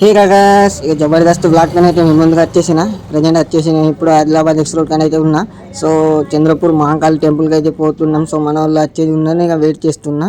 హే కాకాస్ ఇక జబర్దస్త్ బ్లాక్ కానీ అయితే మేము ముందుకు వచ్చేసిన. ప్రజెంట్ వచ్చేసి నేను ఇప్పుడు ఆదిలాబాద్ ఎక్స్ రోడ్ కానీ అయితే ఉన్నా. సో చంద్రపూర్ మహాకాళి టెంపుల్కి అయితే పోతున్నాం. సో మన వాళ్ళు వచ్చేది ఉందని ఇక వెయిట్ చేస్తున్నా.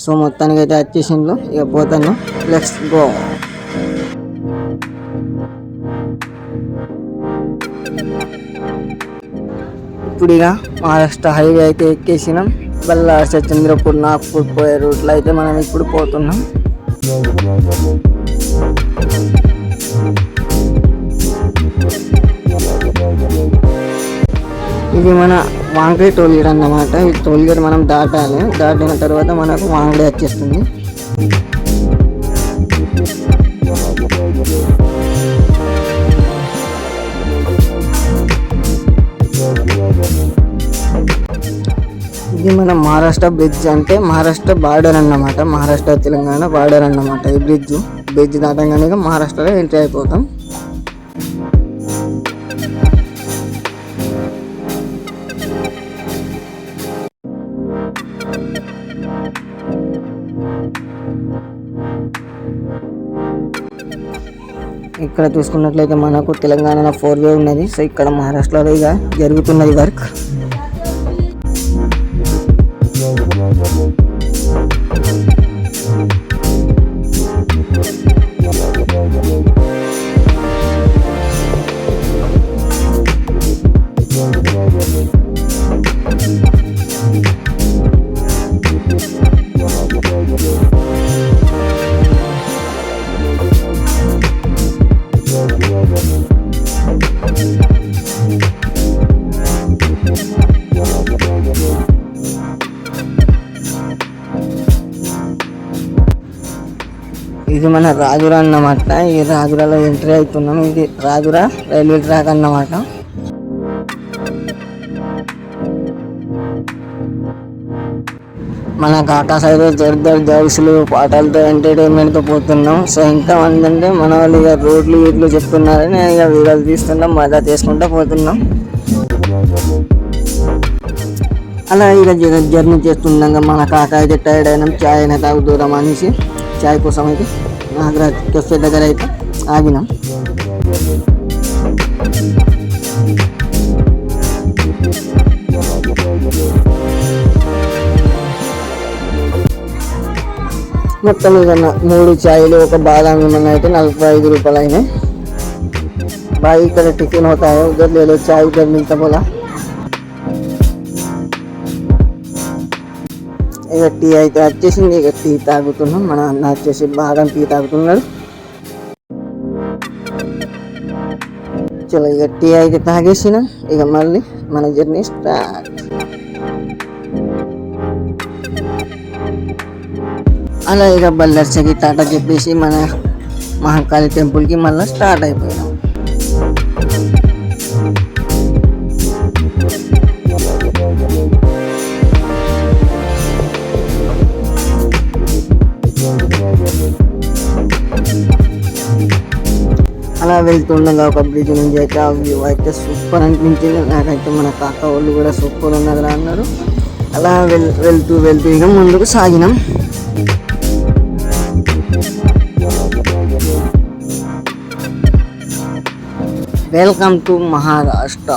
సో మొత్తానికి అయితే వచ్చేసిండ్రు. ఇక పోతాను. లెట్స్ గో ఇప్పుడు ఇక మహారాష్ట్ర హైవే అయితే ఎక్కేసినాం. మళ్ళీ చంద్రపూర్ నాగ్పూర్ పోయే రూట్లో అయితే మనం ఇప్పుడు పోతున్నాం. ఇది మన వాంకడే టోల్ గేట్ అన్నమాట. ఈ టోల్ గేట్ మనం దాటాలి. దాటిన తర్వాత మనకు వాంకడే వచ్చేస్తుంది. ఇది మన మహారాష్ట్ర బ్రిడ్జ్ అంటే మహారాష్ట్ర బార్డర్ అన్నమాట. మహారాష్ట్ర తెలంగాణ బార్డర్ అన్నమాట ఈ బ్రిడ్జ్. బ్రిడ్జ్ దాటంగానే మహారాష్ట్రలో ఎంట్రీ అయిపోతాం. ఇక్కడ చూసుకున్నట్లయితే మనకు తెలంగాణలో ఫోర్ వే ఉన్నది. సో ఇక్కడ మహారాష్ట్రలో ఇక జరుగుతున్నది వర్క్ ఇది మన రాజురా అన్నమాట. ఈ రాజురాలో ఎంట్రీ అవుతున్నాం ఇది రాజురా రైల్వే ట్రాక్ అన్నమాట. మన కాకా సైడ్ జర్దర్ జర్సులు పాటలతో ఎంటర్టైన్మెంట్తో పోతున్నాం. సో ఎంతమంది అంటే మన వాళ్ళు ఇక రోడ్లు ఇట్లు చెప్తున్నారని ఇక వీడియోలు తీస్తున్నాం. మజా చేసుకుంటూ పోతున్నాం. అలా ఇక జర్నీ చేస్తుండగా మన కాక అయితే టైర్డ్ అయినాం. ఛాయ్ అయినా తాగుదూరం అనేసి ఛాయ్ కోసం అయితే ఆగ్రా కెఫే దగ్గర అయితే ఆగినాం. మొత్తం ఏదన్నా మూడు ఛాయలు ఒక బాదాం ఏమన్నా అయితే నలభై ఐదు రూపాయలు అయినాయి. బాగా ఇక్కడ టిఫిన్ అవుతాయి ఉదర్ లేదు ఛాయ్ ఉదర్ మిగతా పోలా बोला ఇక టీ అయితే వచ్చేసింది ఇక టీ తాగుతున్నాం మన అన్న వచ్చేసి బాగా టీ తాగుతున్నాడు చలో ఇక టీ అయితే తాగేసినాం ఇక మళ్ళీ మన జర్నీ స్టార్ట్ అలా ఇక బల్లర్సకి టాటా చెప్పేసి మన మహాకాళి టెంపుల్కి మళ్ళీ స్టార్ట్ అయిపోయినాం వెళ్తుండగా ఒక బ్రిడ్జ్ నుంచి అయితే ఆ వ్యూ అయితే సూపర్ అనిపించింది. నాకైతే మన కాక వాళ్ళు కూడా సూపర్ ఉన్నదిరా అన్నారు. అలా వెల్ వెళ్తూ వెళ్తూ ఇక ముందుకు సాగినాం. వెల్కమ్ టు మహారాష్ట్ర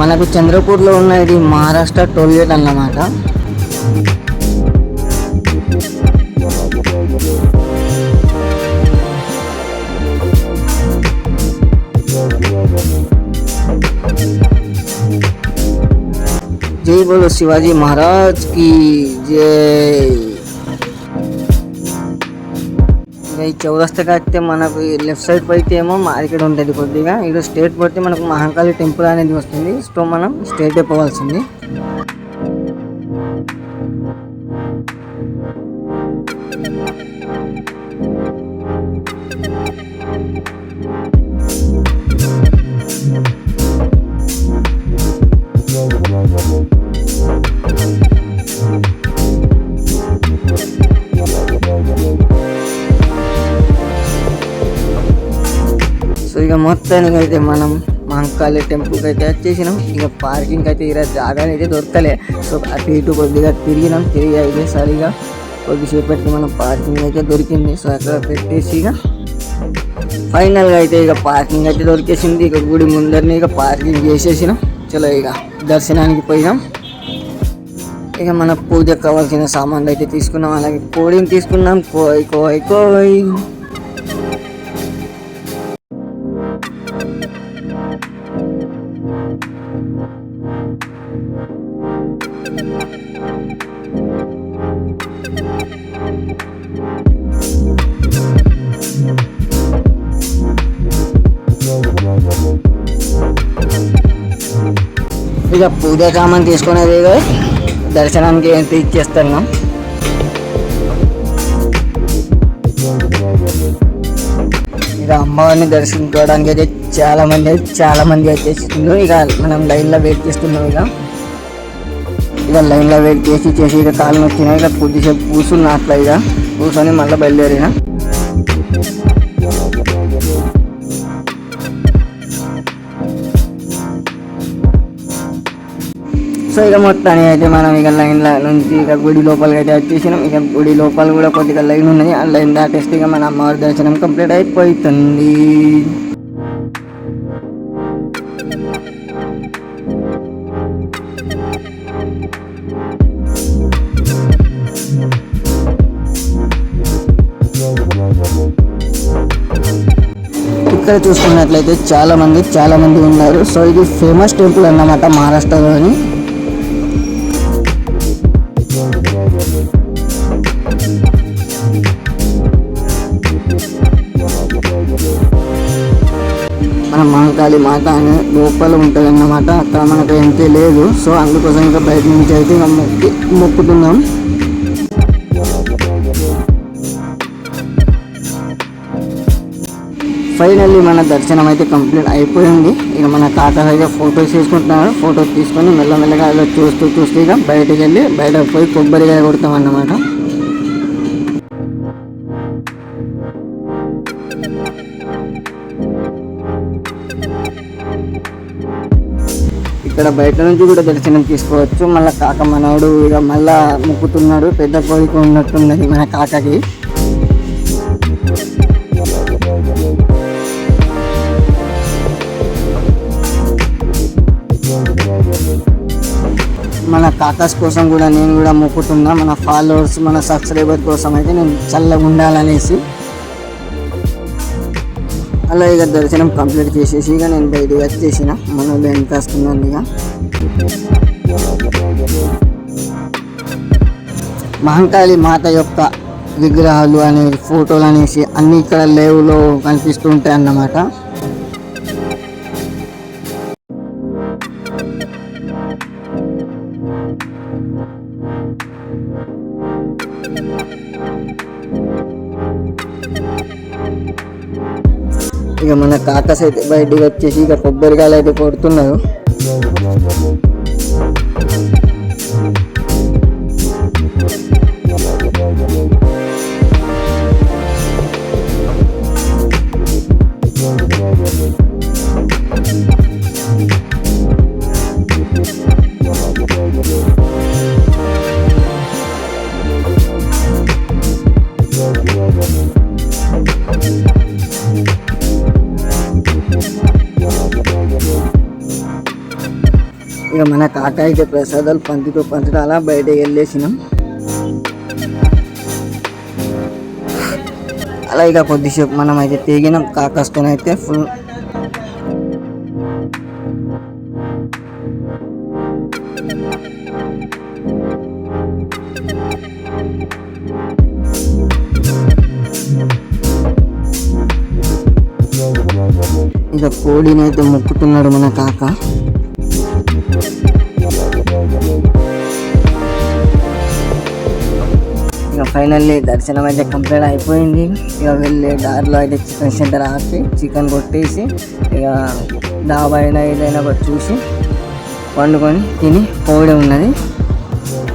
మనకు చంద్రపూర్లో ఉన్న ఇది మహారాష్ట్ర టోల్ గేట్ అన్నమాట. జై బోలో శివాజీ మహారాజ్కి జై. ఇక ఈ చౌరస్తాకి అయితే మనకు లెఫ్ట్ సైడ్ పైతే ఏమో మార్కెట్ ఉంటుంది కొద్దిగా. ఇక్కడ స్టేట్ పడితే మనకు మహాకాళి టెంపుల్ అనేది వస్తుంది. సో మనం స్టేట్ పోవాల్సింది ఇక మొత్తానికి అయితే మనం మహంకాళి టెంపుల్కి అయితే వచ్చేసినాం. ఇక పార్కింగ్ అయితే ఇక జాగా అయితే దొరకలే. సో అటు ఇటు కొద్దిగా తిరిగినాం. తిరిగి అయితే సరిగా కొద్దిసేపటికి మనం పార్కింగ్ అయితే దొరికింది. సో అక్కడ పెట్టేసి ఇక ఫైనల్గా అయితే ఇక పార్కింగ్ అయితే దొరికేసింది. ఇక గుడి ముందరనే ఇక పార్కింగ్ చేసేసినాం. చలో ఇక దర్శనానికి పోయినాం. ఇక మన పూజకు కావాల్సిన సామాన్లు అయితే తీసుకున్నాం. అలాగే కోడిని తీసుకున్నాం. కోయ్ కోయ్ కోయ్. ఇక పూజ సామాన్ తీసుకునేది ఇక దర్శనానికి ఎంత ఇక అమ్మవారిని దర్శించుకోవడానికి అయితే చాలా మంది అయితే చాలా మంది వచ్చేసిండ్రు. ఇక మనం లైన్లో వెయిట్ చేస్తున్నాం ఇక. ఇక లైన్లో వెయిట్ చేసి చేసి ఇక కాలం వచ్చినా ఇక కొద్దిసేపు కూర్చున్నా అట్లా ఇక. కూర్చొని మళ్ళీ బయలుదేరిన. సో ఇక మొత్తానికి అయితే మనం ఇక లైన్ నుంచి ఇక గుడి లోపలికి అయితే వచ్చేసినాం. ఇక గుడి లోపల కూడా కొద్దిగా లైన్ ఉన్నది. ఆ లైన్ దాటేస్తే ఇక మన అమ్మవారి దర్శనం కంప్లీట్ అయిపోతుంది. ఇక్కడ చూసుకున్నట్లయితే చాలా మంది చాలా మంది ఉన్నారు. సో ఇది ఫేమస్ టెంపుల్ అన్నమాట మహారాష్ట్రలోని. మన మహంకాళి మాత అనే లోపల ఉంటుంది అన్నమాట అక్కడ మనకు ఎంతే లేదు. సో అందుకోసం ఇంకా బయట నుంచి అయితే మొక్కి మొక్కుతున్నాం. ఫైనల్లీ మన దర్శనం అయితే కంప్లీట్ అయిపోయింది. ఇక మన తాత అయితే ఫొటోస్ తీసుకుంటున్నారు. ఫోటోస్ తీసుకొని మెల్లమెల్లగా అలా చూస్తూ చూస్తూ ఇక బయటకు వెళ్ళి బయట పోయి కొబ్బరికాయ కొడతాం అన్నమాట ఇక్కడ బయట నుంచి కూడా దర్శనం తీసుకోవచ్చు. మళ్ళీ కాక మనోడు ఇక మళ్ళా మొక్కుతున్నాడు. పెద్ద కోరిక ఉన్నట్టున్నది మన కాకకి. మన కాకాస్ కోసం కూడా నేను కూడా మొక్కుతున్నా. మన ఫాలోవర్స్ మన సబ్స్క్రైబర్ కోసం అయితే నేను చల్లగా ఉండాలనేసి. అలా ఇక దర్శనం కంప్లీట్ చేసేసి ఇక నేను బయటికి వచ్చేసిన. మనం బ్యాంక్ ఎంత ఇక? మహంకాళి మాత యొక్క విగ్రహాలు అనే ఫోటోలు అనేసి అన్ని ఇక్కడ లేవులో కనిపిస్తుంటాయి అన్నమాట ఇక మన కాకస్ అయితే బయటికి వచ్చేసి ఇక కొబ్బరికాయలు అయితే కొడుతున్నారు. మన కాక అయితే ప్రసాదాలు పంచుతూ పంచుతూ అలా బయటకు వెళ్ళేసినాం. అలా ఇక కొద్దిసేపు మనం అయితే తెగినాం కాకస్తోనే అయితే ఫుల్ ఇక కోడిని అయితే మొక్కుతున్నాడు మన కాక. ఫైనల్లీ దర్శనం అయితే కంప్లీట్ అయిపోయింది. ఇక వెళ్ళే దారిలో అయితే చికెన్ సెంటర్ ఆపి చికెన్ కొట్టేసి ఇక డాబా అయినా ఏదైనా ఒకటి చూసి వండుకొని తిని పోవడం ఉన్నది.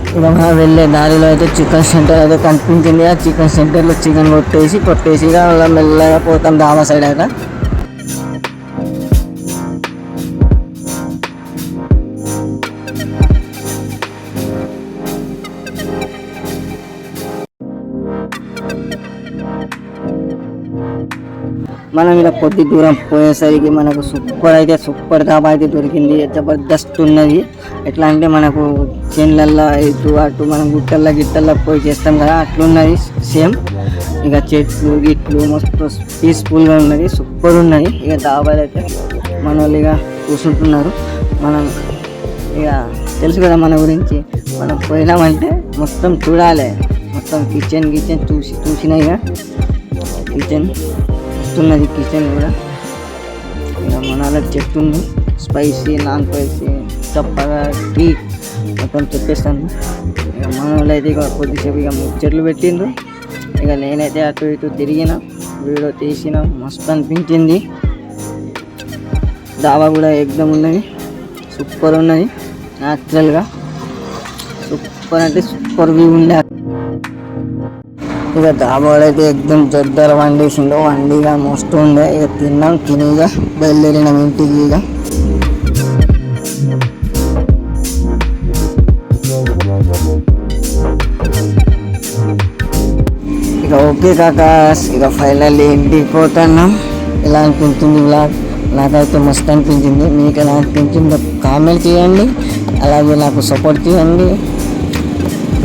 ఇక మనం వెళ్ళే దారిలో అయితే చికెన్ సెంటర్ అయితే కనిపించింది. ఆ చికెన్ సెంటర్లో చికెన్ కొట్టేసి కొట్టేసి ఇక మెల్లగా పోతాం డాబా సైడ్ అయితే. మనం ఇలా కొద్ది దూరం పోయేసరికి మనకు సూపర్ అయితే సూపర్ దాబా అయితే దొరికింది. జబర్దస్త్ ఉన్నది. ఎట్లా అంటే మనకు చేన్లల్లో ఇటు అటు మనం గుట్టల్లో గిట్టల్లో పోయి చేస్తాం కదా అట్లున్నది సేమ్. ఇక చెట్లు గిట్లు మస్తు పీస్ఫుల్గా ఉన్నది సూపర్ ఉన్నది. ఇక దాబాలు అయితే మన వాళ్ళు ఇక కూర్చుంటున్నారు. మనం ఇక తెలుసు కదా మన గురించి. మనం పోయినామంటే మొత్తం చూడాలి. మొత్తం కిచెన్ కిచెన్ చూసి చూసినాయి ఇక. కిచెన్ వస్తున్నది కిచెన్ కూడా. ఇక మన వాళ్ళ చెట్టు ఉంది స్పైసీ నాన్ స్పైసీ చప్పగా టీ మొత్తం చెప్పేస్తాను. ఇక మన అయితే ఇక కొద్దిసేపు ఇక చెట్లు పెట్టిండ్రు. ఇక నేనైతే అటు ఇటు తిరిగిన వీడియో తీసిన మస్తు అనిపించింది. దాబా కూడా ఎగ్దమ్ ఉన్నది. సూపర్ ఉన్నది. న్యాచురల్గా సూపర్ అంటే సూపర్ వ్యూ ఉండే ఇక దాబాలో అయితే ఎగ్దమ్ జొద్దర వండేసిండు. వండిగా మస్తు ఉండే ఇక తిన్నాం తినిగా బయలుదేరినాం ఇంటికి ఇక. ఇక ఓకే కాకాస్ ఇక ఫైనల్లీ ఇంటికి పోతున్నాం. ఎలా అనిపించింది బ్లాగ్ నాకైతే మస్తు అనిపించింది. మీకు ఎలా అనిపించిందో కామెంట్ చేయండి. అలాగే నాకు సపోర్ట్ చేయండి.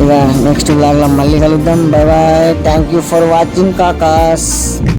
ఇక నెక్స్ట్ బ్లాగ్లో మళ్ళీ కలుద్దాం. Bye bye thank you for watching కాకాస్